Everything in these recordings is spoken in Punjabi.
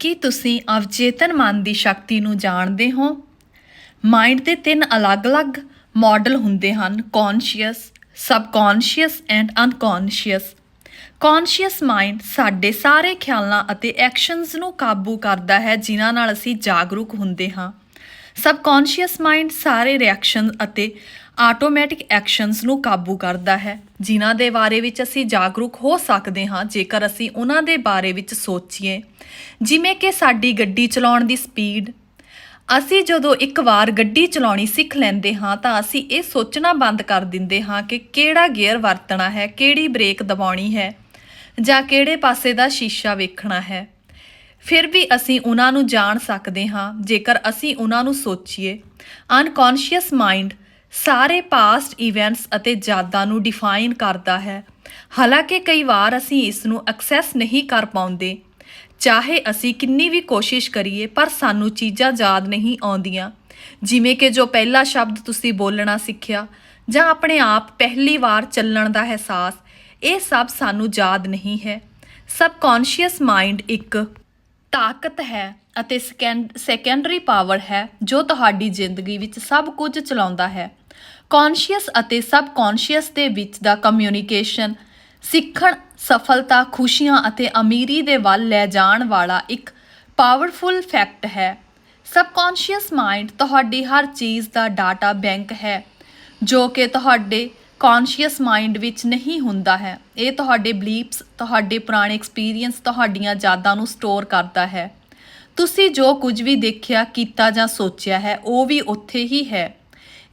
ਕੀ ਤੁਸੀਂ ਅਵਚੇਤਨ ਮਨ ਦੀ ਸ਼ਕਤੀ ਨੂੰ ਜਾਣਦੇ ਹੋ? ਮਾਈਂਡ ਦੇ ਤਿੰਨ ਅਲੱਗ-ਅਲੱਗ ਮਾਡਲ ਹੁੰਦੇ ਹਨ conscious subconscious and unconscious conscious mind ਸਾਡੇ ਸਾਰੇ ਖਿਆਲਾਂ ਅਤੇ ਐਕਸ਼ਨਸ ਨੂੰ ਕਾਬੂ ਕਰਦਾ ਹੈ, ਜਿਨ੍ਹਾਂ ਨਾਲ ਅਸੀਂ ਜਾਗਰੂਕ ਹੁੰਦੇ ਹਾਂ। ਸਬਕੌਨਸ਼ੀਅਸ ਮਾਈਂਡ ਸਾਰੇ ਰਿਐਕਸ਼ਨ ਅਤੇ ਆਟੋਮੈਟਿਕ ਐਕਸ਼ਨਸ ਨੂੰ ਕਾਬੂ ਕਰਦਾ ਹੈ। ਜਿਨ੍ਹਾਂ ਦੇ ਬਾਰੇ ਵਿੱਚ ਅਸੀਂ ਜਾਗਰੂਕ ਹੋ ਸਕਦੇ ਹਾਂ, ਜੇਕਰ ਅਸੀਂ ਉਹਨਾਂ ਦੇ ਬਾਰੇ ਵਿੱਚ ਸੋਚੀਏ। ਜਿਵੇਂ ਕਿ ਸਾਡੀ ਗੱਡੀ ਚਲਾਉਣ ਦੀ ਸਪੀਡ। ਅਸੀਂ ਜਦੋਂ ਇੱਕ ਵਾਰ ਗੱਡੀ ਚਲਾਉਣੀ ਸਿੱਖ ਲੈਂਦੇ ਹਾਂ, ਤਾਂ ਅਸੀਂ ਇਹ ਸੋਚਣਾ ਬੰਦ ਕਰ ਦਿੰਦੇ ਹਾਂ ਕਿ ਕਿਹੜਾ ਗੇਅਰ ਵਰਤਣਾ ਹੈ, ਕਿਹੜੀ ਬ੍ਰੇਕ ਦਬਾਉਣੀ ਹੈ, ਜਾਂ ਕਿਹੜੇ ਪਾਸੇ ਦਾ ਸ਼ੀਸ਼ਾ ਵੇਖਣਾ ਹੈ। ਫਿਰ ਵੀ ਅਸੀਂ ਉਹਨਾਂ ਨੂੰ ਜਾਣ ਸਕਦੇ ਹਾਂ, ਜੇਕਰ ਅਸੀਂ ਉਹਨਾਂ ਨੂੰ ਸੋਚੀਏ। ਅਨਕੌਨਸ਼ੀਅਸ ਮਾਈਂਡ ਸਾਰੇ ਪਾਸਟ ਇਵੈਂਟਸ ਅਤੇ ਯਾਦਾਂ ਨੂੰ ਡਿਫਾਈਨ ਕਰਦਾ ਹੈ। ਹਾਲਾਂਕਿ ਕਈ ਵਾਰ ਅਸੀਂ ਇਸ ਨੂੰ ਐਕਸੈਸ ਨਹੀਂ ਕਰ ਪਾਉਂਦੇ। ਚਾਹੇ ਅਸੀਂ ਕਿੰਨੀ ਵੀ ਕੋਸ਼ਿਸ਼ ਕਰੀਏ, ਪਰ ਸਾਨੂੰ ਚੀਜ਼ਾਂ ਯਾਦ ਨਹੀਂ ਆਉਂਦੀਆਂ। ਜਿਵੇਂ ਕਿ ਜੋ ਪਹਿਲਾ ਸ਼ਬਦ ਤੁਸੀਂ ਬੋਲਣਾ ਸਿੱਖਿਆ, ਜਾਂ ਆਪਣੇ ਆਪ ਪਹਿਲੀ ਵਾਰ ਚੱਲਣ ਦਾ ਅਹਿਸਾਸ, ਇਹ ਸਭ ਸਾਨੂੰ ਯਾਦ ਨਹੀਂ ਹੈ। ਸਬਕੌਨਸ਼ੀਅਸ ਮਾਈਂਡ ਇੱਕ ਤਾਕਤ ਹੈ ਅਤੇ ਸੈਕੰਡਰੀ ਪਾਵਰ ਹੈ, ਜੋ ਤੁਹਾਡੀ ਜ਼ਿੰਦਗੀ ਵਿੱਚ ਸਭ ਕੁਝ ਚਲਾਉਂਦਾ ਹੈ। ਕੌਨਸ਼ੀਅਸ ਅਤੇ ਸਬਕੌਨਸ਼ੀਅਸ ਦੇ ਵਿੱਚ ਦਾ ਕਮਿਊਨੀਕੇਸ਼ਨ ਸਿੱਖਣ ਸਫਲਤਾ, ਖੁਸ਼ੀਆਂ ਅਤੇ ਅਮੀਰੀ ਦੇ ਵੱਲ ਲੈ ਜਾਣ ਵਾਲਾ ਇੱਕ ਪਾਵਰਫੁਲ ਫੈਕਟ ਹੈ। ਸਬਕੌਨਸ਼ੀਅਸ ਮਾਈਂਡ ਤੁਹਾਡੀ ਹਰ ਚੀਜ਼ ਦਾ ਡਾਟਾ ਬੈਂਕ ਹੈ, ਜੋ ਕਿ ਤੁਹਾਡੇ ਕੌਨਸ਼ੀਅਸ ਮਾਈਂਡ ਵਿੱਚ ਨਹੀਂ ਹੁੰਦਾ ਹੈ। ਇਹ ਤੁਹਾਡੇ ਬਲੀਫਸ ਤੁਹਾਡੇ ਪੁਰਾਣੇ ਐਕਸਪੀਰੀਅੰਸ ਤੁਹਾਡੀਆਂ ਯਾਦਾਂ ਨੂੰ ਸਟੋਰ ਕਰਦਾ ਹੈ। ਤੁਸੀਂ ਜੋ ਕੁਝ ਵੀ ਦੇਖਿਆ, ਕੀਤਾ ਜਾਂ ਸੋਚਿਆ ਹੈ, ਉਹ ਵੀ ਉੱਥੇ ਹੀ ਹੈ।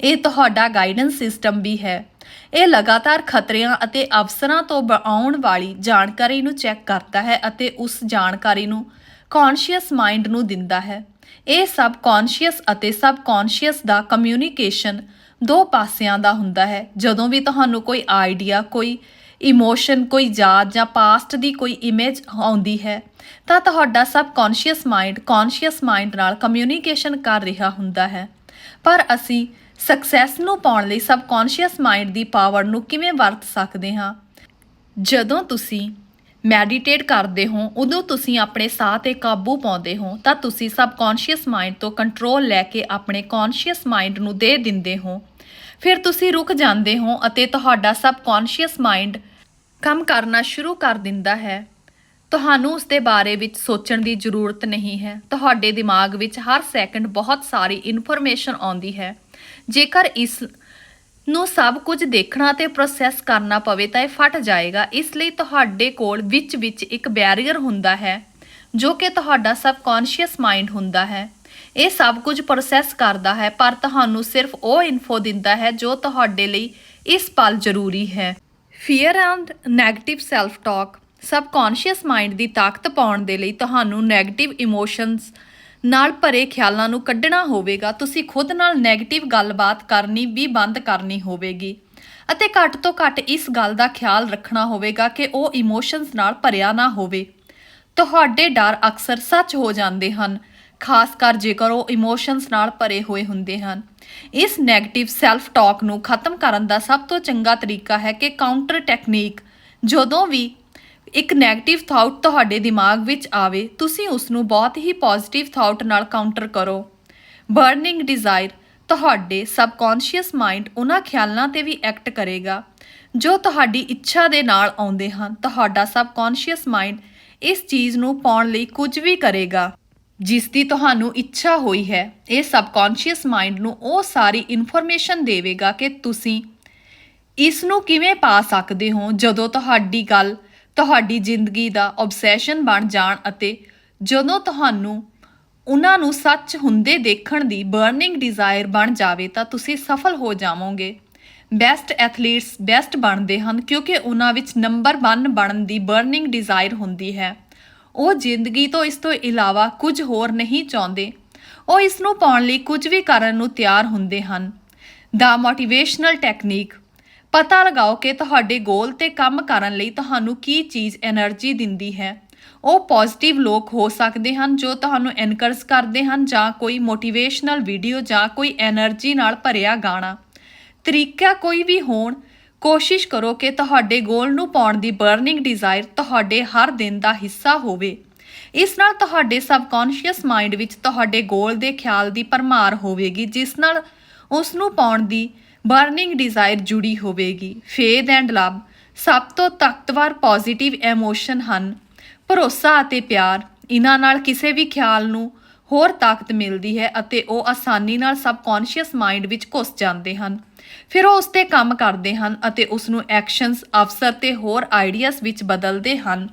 ਇਹ ਤੁਹਾਡਾ ਗਾਈਡੈਂਸ ਸਿਸਟਮ ਵੀ ਹੈ। ਇਹ ਲਗਾਤਾਰ ਖਤਰਿਆਂ ਅਤੇ ਅਵਸਰਾਂ ਤੋਂ ਬ- ਆਉਣ ਵਾਲੀ ਜਾਣਕਾਰੀ ਨੂੰ ਚੈੱਕ ਕਰਦਾ ਹੈ ਅਤੇ ਉਸ ਜਾਣਕਾਰੀ ਨੂੰ ਕੌਨਸ਼ੀਅਸ ਮਾਈਂਡ ਨੂੰ ਦਿੰਦਾ ਹੈ। ਇਹ ਸਬ ਕੌਨਸ਼ੀਅਸ ਅਤੇ ਸਬ ਸਬਕੌਨਸ਼ੀਅਸ ਦਾ ਕਮਿਊਨੀਕੇਸ਼ਨ ਦੋ ਪਾਸਿਆਂ ਦਾ ਹੁੰਦਾ ਹੈ। ਜਦੋਂ ਵੀ ਤੁਹਾਨੂੰ ਕੋਈ ਆਈਡੀਆ ਕੋਈ ਇਮੋਸ਼ਨ ਕੋਈ ਯਾਦ ਜਾਂ ਪਾਸਟ ਦੀ ਕੋਈ ਇਮੇਜ ਆਉਂਦੀ ਹੈ, ਤਾਂ ਤੁਹਾਡਾ sub subconscious mind conscious mind ਨਾਲ ਕਮਿਊਨੀਕੇਸ਼ਨ ਕਰ ਰਿਹਾ ਹੁੰਦਾ ਹੈ। ਪਰ ਅਸੀਂ ਸਕਸੈਸ ਨੂੰ ਪਾਉਣ ਲਈ ਸਬਕੌਨਸ਼ੀਅਸ ਮਾਈਂਡ ਦੀ ਪਾਵਰ ਨੂੰ ਕਿਵੇਂ ਵਰਤ ਸਕਦੇ ਹਾਂ? ਜਦੋਂ ਤੁਸੀਂ ਮੈਡੀਟੇਟ ਕਰਦੇ ਹੋ, ਉਦੋਂ ਤੁਸੀਂ ਆਪਣੇ ਸਾਹ ਤੇ ਕਾਬੂ ਪਾਉਂਦੇ ਹੋ, ਤਾਂ ਤੁਸੀਂ ਸਬਕੌਨਸ਼ੀਅਸ ਮਾਈਂਡ ਤੋਂ ਕੰਟਰੋਲ ਲੈ ਕੇ ਆਪਣੇ ਕੌਨਸ਼ੀਅਸ ਮਾਈਂਡ ਨੂੰ ਦੇ ਦਿੰਦੇ ਹੋ। ਫਿਰ ਤੁਸੀਂ ਰੁਕ ਜਾਂਦੇ ਹੋ ਅਤੇ ਤੁਹਾਡਾ ਸਬਕੌਨਸ਼ੀਅਸ ਮਾਈਂਡ ਕੰਮ ਕਰਨਾ ਸ਼ੁਰੂ ਕਰ ਦਿੰਦਾ ਹੈ। ਤੁਹਾਨੂੰ ਉਸ ਦੇ ਬਾਰੇ ਵਿੱਚ ਸੋਚਣ ਦੀ ਜ਼ਰੂਰਤ ਨਹੀਂ ਹੈ। ਤੁਹਾਡੇ ਦਿਮਾਗ ਵਿੱਚ ਹਰ ਸੈਕਿੰਡ ਬਹੁਤ ਸਾਰੀ ਇਨਫੋਰਮੇਸ਼ਨ ਆਉਂਦੀ ਹੈ। ਜੇਕਰ ਇਸ ਨੂੰ ਸਭ ਕੁਝ ਦੇਖਣਾ ਤੇ ਪ੍ਰੋਸੈਸ ਕਰਨਾ ਪਵੇ ਤਾਂ ਇਹ ਫਟ ਜਾਏਗਾ। ਇਸ ਲਈ ਤੁਹਾਡੇ ਕੋਲ ਵਿੱਚ ਵਿੱਚ ਇੱਕ ਬੈਰੀਅਰ ਹੁੰਦਾ ਹੈ, ਜੋ ਕਿ ਤੁਹਾਡਾ ਸਬਕੌਨਸ਼ੀਅਸ ਮਾਈਂਡ ਹੁੰਦਾ ਹੈ। ਇਹ ਸਭ ਕੁਝ ਪ੍ਰੋਸੈਸ ਕਰਦਾ ਹੈ, ਪਰ ਤੁਹਾਨੂੰ ਸਿਰਫ ਉਹ ਇਨਫੋ ਦਿੰਦਾ ਹੈ ਜੋ ਤੁਹਾਡੇ ਲਈ ਇਸ ਪਲ ਜ਼ਰੂਰੀ ਹੈ। Fear and negative self talk subconscious mind ਦੀ ਤਾਕਤ ਪਾਉਣ ਦੇ ਲਈ ਤੁਹਾਨੂੰ 네ਗੇਟਿਵ ਇਮੋਸ਼ਨਸ ਨਾਲ ਭਰੇ ਖਿਆਲਾਂ ਨੂੰ ਕੱਢਣਾ ਹੋਵੇਗਾ, ਤੁਸੀਂ ਖੁਦ ਨਾਲ 네ਗੇਟਿਵ ਗੱਲਬਾਤ ਕਰਨੀ ਵੀ ਬੰਦ ਕਰਨੀ ਹੋਵੇਗੀ। ਅਤੇ ਘੱਟ ਤੋਂ ਘੱਟ ਇਸ ਗੱਲ ਦਾ ਖਿਆਲ ਰੱਖਣਾ ਹੋਵੇਗਾ ਕਿ ਉਹ ਇਮੋਸ਼ਨਸ ਨਾਲ ਭਰਿਆ ਨਾ ਹੋਵੇ। ਤੁਹਾਡੇ ਡਰ ਅਕਸਰ ਸੱਚ ਹੋ ਜਾਂਦੇ ਹਨ, ਖਾਸ ਕਰ ਜੇਕਰ ਉਹ ਇਮੋਸ਼ਨਸ ਨਾਲ ਭਰੇ ਹੋਏ ਹੁੰਦੇ ਹਨ। ਇਸ 네ਗੇਟਿਵ ਸੈਲਫ ਟਾਕ ਨੂੰ ਖਤਮ ਕਰਨ ਦਾ ਸਭ ਤੋਂ ਚੰਗਾ ਤਰੀਕਾ ਹੈ ਕਿ ਕਾਊਂਟਰ ਟੈਕਨੀਕ ਜਦੋਂ ਵੀ ਇੱਕ 네ਗੇਟਿਵ ਥਾਟ ਤੁਹਾਡੇ ਦਿਮਾਗ ਵਿੱਚ ਆਵੇ, ਤੁਸੀਂ ਉਸ ਨੂੰ ਬਹੁਤ ਹੀ ਪੋਜ਼ਿਟਿਵ ਥਾਟ ਨਾਲ ਕਾਊਂਟਰ ਕਰੋ। ਬਰਨਿੰਗ ਡਿਜ਼ਾਇਰ ਤੁਹਾਡੇ ਸਬਕੌਨਸ਼ੀਅਸ ਮਾਈਂਡ ਉਹਨਾਂ ਖਿਆਲਾਂ ਤੇ ਵੀ ਐਕਟ ਕਰੇਗਾ, ਜੋ ਤੁਹਾਡੀ ਇੱਛਾ ਦੇ ਨਾਲ ਆਉਂਦੇ ਹਨ। ਤੁਹਾਡਾ ਸਬਕੌਨਸ਼ੀਅਸ ਮਾਈਂਡ ਇਸ ਚੀਜ਼ ਨੂੰ ਪਾਉਣ ਲਈ ਕੁਝ ਵੀ ਕਰੇਗਾ ਜਿਸ ਦੀ ਤੁਹਾਨੂੰ ਇੱਛਾ ਹੋਈ ਹੈ। ਇਹ ਸਬਕੌਨਸ਼ੀਅਸ ਮਾਈਂਡ ਨੂੰ ਉਹ ਸਾਰੀ ਇਨਫੋਰਮੇਸ਼ਨ ਦੇਵੇਗਾ ਕਿ ਤੁਸੀਂ ਇਸ ਨੂੰ ਕਿਵੇਂ ਪਾ ਸਕਦੇ ਹੋ, ਜਦੋਂ ਤੁਹਾਡੀ ਗੱਲ ਤੁਹਾਡੀ ਜ਼ਿੰਦਗੀ ਦਾ ਆਬਸੈਸ਼ਨ ਬਣ ਜਾਣ ਅਤੇ ਜਦੋਂ ਤੁਹਾਨੂੰ ਉਹਨਾਂ ਨੂੰ ਸੱਚ ਹੁੰਦੇ ਦੇਖਣ ਦੀ ਬਰਨਿੰਗ ਡਿਜ਼ਾਇਰ ਬਣ ਜਾਵੇ ਤਾਂ ਤੁਸੀਂ ਸਫਲ ਹੋ ਜਾਵੋਗੇ। ਬੈਸਟ ਐਥਲੀਟਸ ਬੈਸਟ ਬਣਦੇ ਹਨ ਕਿਉਂਕਿ ਉਹਨਾਂ ਵਿੱਚ ਨੰਬਰ 1 ਬਣਨ ਦੀ ਬਰਨਿੰਗ ਡਿਜ਼ਾਇਰ ਹੁੰਦੀ ਹੈ। ਉਹ ਜ਼ਿੰਦਗੀ ਤੋਂ ਇਸ ਤੋਂ ਇਲਾਵਾ ਕੁਝ ਹੋਰ ਨਹੀਂ ਚਾਹੁੰਦੇ। ਉਹ ਇਸ ਨੂੰ ਪਾਉਣ ਲਈ ਕੁਝ ਵੀ ਕਰਨ ਨੂੰ ਤਿਆਰ ਹੁੰਦੇ ਹਨ। ਦਾ ਮੋਟੀਵੇਸ਼ਨਲ ਟੈਕਨੀਕ ਪਤਾ ਲਗਾਓ ਕਿ ਤੁਹਾਡੇ ਗੋਲ ਤੇ ਕੰਮ ਕਰਨ ਲਈ ਤੁਹਾਨੂੰ ਕੀ ਚੀਜ਼ એનર્ਜੀ ਦਿੰਦੀ ਹੈ। ਉਹ ਪੋਜ਼ਿਟਿਵ ਲੋਕ ਹੋ ਸਕਦੇ ਹਨ ਜੋ ਤੁਹਾਨੂੰ ਐਨਕਰਜ ਕਰਦੇ ਹਨ ਜਾਂ ਕੋਈ ਮੋਟੀਵੇਸ਼ਨਲ ਵੀਡੀਓ ਜਾਂ ਕੋਈ એનર્ਜੀ ਨਾਲ ਭਰਿਆ ਗਾਣਾ। ਤਰੀਕਾ ਕੋਈ ਵੀ ਹੋਣ, ਕੋਸ਼ਿਸ਼ ਕਰੋ ਕਿ ਤੁਹਾਡੇ ਗੋਲ ਨੂੰ ਪਾਉਣ ਦੀ ਬਰਨਿੰਗ ਡਿਜ਼ਾਇਰ ਤੁਹਾਡੇ ਹਰ ਦਿਨ ਦਾ ਹਿੱਸਾ ਹੋਵੇ। ਇਸ ਨਾਲ ਤੁਹਾਡੇ ਸਬਕੌਂਸ਼ੀਅਸ ਮਾਈਂਡ ਵਿੱਚ ਤੁਹਾਡੇ ਗੋਲ ਦੇ ਖਿਆਲ ਦੀ ਪਰਮਾਰ ਹੋਵੇਗੀ, ਜਿਸ ਨਾਲ ਉਸ ਨੂੰ ਪਾਉਣ ਦੀ ਬਰਨਿੰਗ ਡਿਜ਼ਾਇਰ ਜੁੜੀ ਹੋਵੇਗੀ। ਫੇਥ ਐਂਡ ਲਵ ਸਭ ਤੋਂ ਤਾਕਤਵਰ ਪੋਜ਼ਿਟਿਵ ਇਮੋਸ਼ਨ ਹਨ। ਭਰੋਸਾ ਅਤੇ ਪਿਆਰ ਇਹਨਾਂ ਨਾਲ ਕਿਸੇ ਵੀ ਖਿਆਲ ਨੂੰ ਹੋਰ ਤਾਕਤ ਮਿਲਦੀ ਹੈ ਅਤੇ ਉਹ ਆਸਾਨੀ ਨਾਲ ਸਬਕੌਂਸ਼ੀਅਸ ਮਾਈਂਡ ਵਿੱਚ ਘੁਸ ਜਾਂਦੇ ਹਨ। ਫਿਰ ਉਹ ਉਸ ਤੇ ਕੰਮ ਕਰਦੇ ਹਨ ਅਤੇ ਉਸ ਨੂੰ ਐਕਸ਼ਨਸ ਅਵਸਰ ਤੇ ਹੋਰ ਆਈਡੀਆਜ਼ ਵਿੱਚ ਬਦਲਦੇ ਹਨ।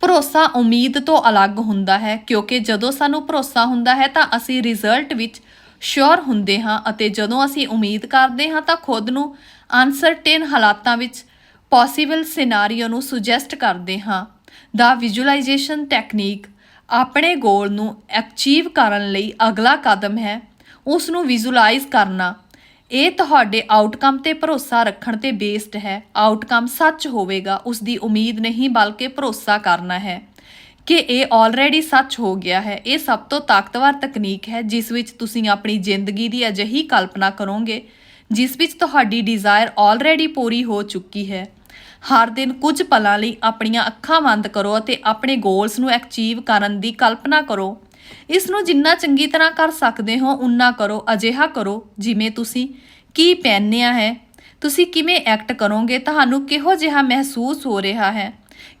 ਭਰੋਸਾ ਉਮੀਦ ਤੋਂ ਅਲੱਗ ਹੁੰਦਾ ਹੈ ਕਿਉਂਕਿ ਜਦੋਂ ਸਾਨੂੰ ਭਰੋਸਾ ਹੁੰਦਾ ਹੈ ਤਾਂ ਅਸੀਂ ਰਿਜ਼ਲਟ ਵਿੱਚ ਸ਼ੋਰ ਹੁੰਦੇ ਹਾਂ ਅਤੇ ਜਦੋਂ ਅਸੀਂ ਉਮੀਦ ਕਰਦੇ ਹਾਂ ਤਾਂ ਖੁਦ ਨੂੰ ਅਨਸਰਟੇਨ ਹਾਲਾਤਾਂ ਵਿੱਚ ਪੋਸੀਬਲ ਸਿਨਾਰੀਓ ਨੂੰ ਸੁਜੈਸਟ ਕਰਦੇ ਹਾਂ। ਦਾ ਵਿਜ਼ੂਅਲਾਈਜੇਸ਼ਨ ਟੈਕਨੀਕ ਆਪਣੇ ਗੋਲ ਨੂੰ ਅਚੀਵ ਕਰਨ ਲਈ ਅਗਲਾ ਕਦਮ ਹੈ। ਉਸ ਨੂੰ ਵਿਜ਼ੂਅਲਾਈਜ਼ ਕਰਨਾ। ਇਹ ਤੁਹਾਡੇ ਆਊਟਕਮ ਤੇ ਭਰੋਸਾ ਰੱਖਣ ਤੇ ਬੇਸਡ ਹੈ। ਆਊਟਕਮ ਸੱਚ ਹੋਵੇਗਾ। ਉਸ ਦੀ ਉਮੀਦ ਨਹੀਂ ਬਲਕਿ ਭਰੋਸਾ ਕਰਨਾ ਹੈ। ਕਿ ਇਹ ਆਲਰੇਡੀ ਸੱਚ ਹੋ ਗਿਆ ਹੈ। ਇਹ ਸਭ ਤੋਂ ਤਾਕਤਵਰ ਤਕਨੀਕ ਹੈ, ਜਿਸ ਵਿੱਚ ਤੁਸੀਂ ਆਪਣੀ ਜ਼ਿੰਦਗੀ ਦੀ ਅਜਿਹੀ ਕਲਪਨਾ ਕਰੋਗੇ, ਜਿਸ ਵਿੱਚ ਤੁਹਾਡੀ ਡਿਜ਼ਾਇਰ ਆਲਰੇਡੀ ਪੂਰੀ ਹੋ ਚੁੱਕੀ ਹੈ। ਹਰ ਦਿਨ ਕੁਝ ਪਲਾਂ ਲਈ ਆਪਣੀਆਂ ਅੱਖਾਂ ਬੰਦ ਕਰੋ ਅਤੇ ਆਪਣੇ ਗੋਲਸ ਨੂੰ ਅਚੀਵ ਕਰਨ ਦੀ ਕਲਪਨਾ ਕਰੋ। ਇਸ ਨੂੰ ਜਿੰਨਾ ਚੰਗੀ ਤਰ੍ਹਾਂ ਕਰ ਸਕਦੇ ਹੋ ਉਨਾ ਕਰੋ, ਅਜਿਹਾ ਕਰੋ, ਜਿਵੇਂ ਤੁਸੀਂ ਕੀ ਪਹਿਨਿਆ ਹੈ। ਤੁਸੀਂ ਕਿਵੇਂ ਐਕਟ ਕਰੋਗੇ, ਤੁਹਾਨੂੰ ਕਿਹੋ ਜਿਹਾ ਮਹਿਸੂਸ ਹੋ ਰਿਹਾ ਹੈ।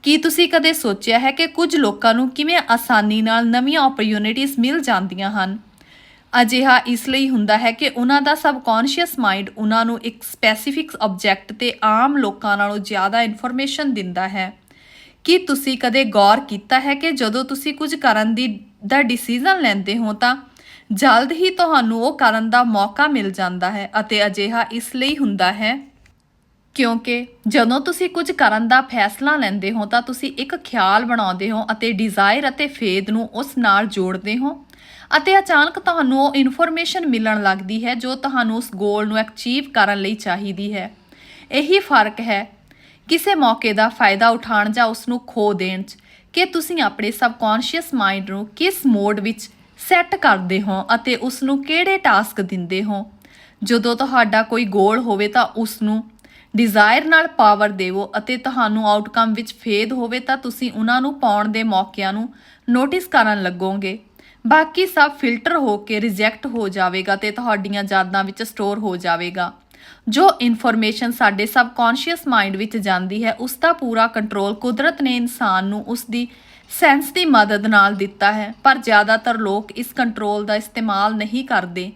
ਕੀ ਤੁਸੀਂ ਕਦੇ ਸੋਚਿਆ ਹੈ ਕਿ ਕੁਝ ਲੋਕਾਂ ਨੂੰ ਕਿਵੇਂ ਆਸਾਨੀ ਨਾਲ ਨਵੀਆਂ ਓਪਰਚ्युनिटीਜ਼ ਮਿਲ ਜਾਂਦੀਆਂ ਹਨ? ਅਜਿਹਾ ਇਸ ਲਈ ਹੁੰਦਾ ਹੈ ਕਿ ਉਹਨਾਂ ਦਾ ਸਬਕੌਂਸ਼ੀਅਸ ਮਾਈਂਡ ਉਹਨਾਂ ਨੂੰ ਇੱਕ ਸਪੈਸੀਫਿਕ ਆਬਜੈਕਟ ਤੇ ਆਮ ਲੋਕਾਂ ਨਾਲੋਂ ਜ਼ਿਆਦਾ ਇਨਫੋਰਮੇਸ਼ਨ ਦਿੰਦਾ ਹੈ। ਕੀ ਤੁਸੀਂ ਕਦੇ ਗੌਰ ਕੀਤਾ ਹੈ ਕਿ ਜਦੋਂ ਤੁਸੀਂ ਕੁਝ ਕਰਨ ਦੀ, ਦਾ ਡਿਸੀਜਨ ਲੈਂਦੇ ਹੋ ਤਾਂ ਜਲਦ ਹੀ ਤੁਹਾਨੂੰ ਉਹ ਕਰਨ ਦਾ ਮੌਕਾ ਮਿਲ ਜਾਂਦਾ ਹੈ ਅਤੇ ਅਜਿਹਾ ਇਸ ਲਈ ਹੁੰਦਾ ਹੈ ਕਿਉਂਕਿ ਜਦੋਂ ਤੁਸੀਂ ਕੁਝ ਕਰਨ ਦਾ ਫੈਸਲਾ ਲੈਂਦੇ ਹੋ, ਤਾਂ ਤੁਸੀਂ ਇੱਕ ਖਿਆਲ ਬਣਾਉਂਦੇ ਹੋ ਅਤੇ ਡਿਜ਼ਾਇਰ ਅਤੇ ਫੇਦ ਨੂੰ ਉਸ ਨਾਲ ਜੋੜਦੇ ਹੋ ਅਤੇ ਅਚਾਨਕ ਤੁਹਾਨੂੰ ਉਹ ਇਨਫੋਰਮੇਸ਼ਨ ਮਿਲਣ ਲੱਗਦੀ ਹੈ ਜੋ ਤੁਹਾਨੂੰ ਉਸ ਗੋਲ ਨੂੰ ਅਚੀਵ ਕਰਨ ਲਈ ਚਾਹੀਦੀ ਹੈ। ਇਹੀ ਫ਼ਰਕ ਹੈ ਕਿਸੇ ਮੌਕੇ ਦਾ ਫਾਇਦਾ ਉਠਾਉਣ ਜਾਂ ਉਸ ਨੂੰ ਖੋ ਦੇਣ 'ਚ ਕਿ ਤੁਸੀਂ ਆਪਣੇ ਸਬਕੌਂਸ਼ੀਅਸ ਮਾਈਂਡ ਨੂੰ ਕਿਸ ਮੋਡ ਵਿੱਚ ਸੈੱਟ ਕਰਦੇ ਹੋ ਅਤੇ ਉਸ ਨੂੰ ਕਿਹੜੇ ਟਾਸਕ ਦਿੰਦੇ ਹੋ। ਜਦੋਂ ਤੁਹਾਡਾ ਕੋਈ ਗੋਲ ਹੋਵੇ ਤਾਂ ਉਸ ਨੂੰ ਡਿਜ਼ਾਇਰ ਨਾਲ ਪਾਵਰ ਦੇਵੋ ਅਤੇ ਤੁਹਾਨੂੰ ਆਊਟਕਮ ਵਿੱਚ ਫੇਦ ਹੋਵੇ ਤਾਂ ਤੁਸੀਂ ਉਹਨਾਂ ਨੂੰ ਪਾਉਣ ਦੇ ਮੌਕਿਆਂ ਨੂੰ ਨੋਟਿਸ ਕਰਨ ਲੱਗੋਗੇ। ਬਾਕੀ ਸਭ ਫਿਲਟਰ ਹੋ ਕੇ ਰਿਜੈਕਟ ਹੋ ਜਾਵੇਗਾ ਤੇ ਤੁਹਾਡੀਆਂ ਯਾਦਾਂ ਵਿੱਚ ਸਟੋਰ ਹੋ ਜਾਵੇਗਾ। ਜੋ ਇਨਫੋਰਮੇਸ਼ਨ ਸਾਡੇ ਸਬਕੌਂਸ਼ੀਅਸ ਮਾਈਂਡ ਵਿੱਚ ਜਾਂਦੀ ਹੈ, ਉਸ ਦਾ ਪੂਰਾ ਕੰਟਰੋਲ ਕੁਦਰਤ ਨੇ ਇਨਸਾਨ ਨੂੰ ਉਸ ਦੀ ਸੈਂਸ ਦੀ ਮਦਦ ਨਾਲ ਦਿੱਤਾ ਹੈ, ਪਰ ਜ਼ਿਆਦਾਤਰ ਲੋਕ ਇਸ ਕੰਟਰੋਲ ਦਾ ਇਸਤੇਮਾਲ ਨਹੀਂ ਕਰਦੇ।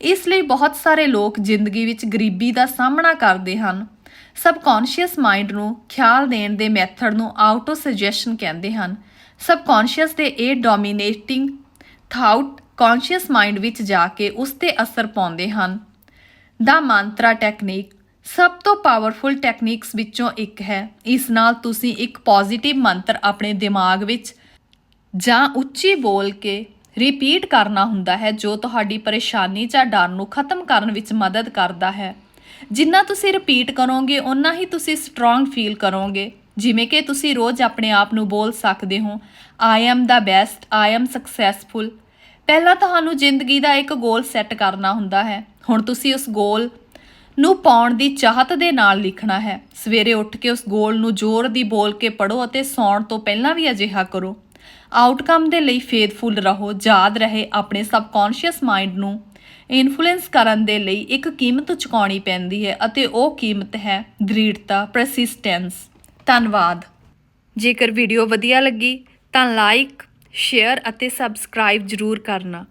ਇਸ ਲਈ ਬਹੁਤ ਸਾਰੇ ਲੋਕ ਜ਼ਿੰਦਗੀ ਵਿੱਚ ਗਰੀਬੀ ਦਾ ਸਾਹਮਣਾ ਕਰਦੇ ਹਨ। ਸਬਕੌਂਸ਼ੀਅਸ ਮਾਈਂਡ ਨੂੰ ਖਿਆਲ ਦੇਣ ਦੇ ਮੈਥਡ ਨੂੰ ਆਟੋ ਸੁਜੈਸ਼ਨ ਕਹਿੰਦੇ ਹਨ। ਸਬਕੌਂਸ਼ੀਅਸ ਦੇ ਇਹ ਡੋਮੀਨੇਟਿੰਗ ਥਾਊਟ ਕੌਨਸ਼ੀਅਸ ਮਾਈਂਡ ਵਿੱਚ ਜਾ ਕੇ ਉਸ ਤੇ ਅਸਰ ਪਾਉਂਦੇ ਹਨ। ਦਾ ਮੰਤਰਾ ਟੈਕਨੀਕ ਸਭ ਤੋਂ ਪਾਵਰਫੁਲ ਟੈਕਨੀਕਸ ਵਿੱਚੋਂ ਇੱਕ ਹੈ। ਇਸ ਨਾਲ ਤੁਸੀਂ ਇੱਕ ਪੋਜ਼ਿਟਿਵ ਮੰਤਰ ਆਪਣੇ ਦਿਮਾਗ ਵਿੱਚ ਜਾਂ ਉੱਚੀ ਬੋਲ ਕੇ ਰਿਪੀਟ ਕਰਨਾ ਹੁੰਦਾ ਹੈ, ਜੋ ਤੁਹਾਡੀ ਪਰੇਸ਼ਾਨੀ ਜਾਂ ਡਰ ਨੂੰ ਖਤਮ ਕਰਨ ਵਿੱਚ ਮਦਦ ਕਰਦਾ ਹੈ। ਜਿੰਨਾ ਤੁਸੀਂ ਰਿਪੀਟ ਕਰੋਗੇ ਉਨਾ ਹੀ ਤੁਸੀਂ ਸਟਰੋਂਗ ਫੀਲ ਕਰੋਗੇ। ਜਿਵੇਂ ਕਿ ਤੁਸੀਂ ਰੋਜ਼ ਆਪਣੇ ਆਪ ਨੂੰ ਬੋਲ ਸਕਦੇ ਹੋ I am the best I am successful ਪਹਿਲਾਂ ਤੁਹਾਨੂੰ ਜ਼ਿੰਦਗੀ ਦਾ ਇੱਕ ਗੋਲ ਸੈੱਟ ਕਰਨਾ ਹੁੰਦਾ ਹੈ। ਹੁਣ ਤੁਸੀਂ ਉਸ ਗੋਲ ਨੂੰ ਪਾਉਣ ਦੀ ਚਾਹਤ ਦੇ ਨਾਲ ਲਿਖਣਾ ਹੈ। ਸਵੇਰੇ ਉੱਠ ਕੇ ਉਸ ਗੋਲ ਨੂੰ ਜ਼ੋਰ ਦੀ ਬੋਲ ਕੇ ਪੜੋ ਅਤੇ ਸੌਣ ਤੋਂ ਪਹਿਲਾਂ ਵੀ ਅਜਿਹਾ ਕਰੋ। ਆਊਟਕਮ ਦੇ ਲਈ ਫੇਥਫੁਲ ਰਹੋ, ਯਾਦ ਰਹੇ ਆਪਣੇ ਸਬਕੌਂਸ਼ੀਅਸ ਮਾਈਂਡ ਨੂੰ। ਇਨਫਲੂਐਂਸ ਕਰਨ ਦੇ ਲਈ ਇੱਕ ਕੀਮਤ ਚੁਕਾਉਣੀ ਪੈਂਦੀ ਹੈ ਅਤੇ ਉਹ ਕੀਮਤ ਹੈ ਦ੍ਰਿੜਤਾ ਪ੍ਰਸਿਸਟੈਂਸ ਧੰਨਵਾਦ। ਜੇਕਰ ਵੀਡੀਓ ਵਧੀਆ ਲੱਗੀ ਤਾਂ ਲਾਈਕ ਸ਼ੇਅਰ ਅਤੇ ਸਬਸਕ੍ਰਾਈਬ ਜ਼ਰੂਰ ਕਰਨਾ।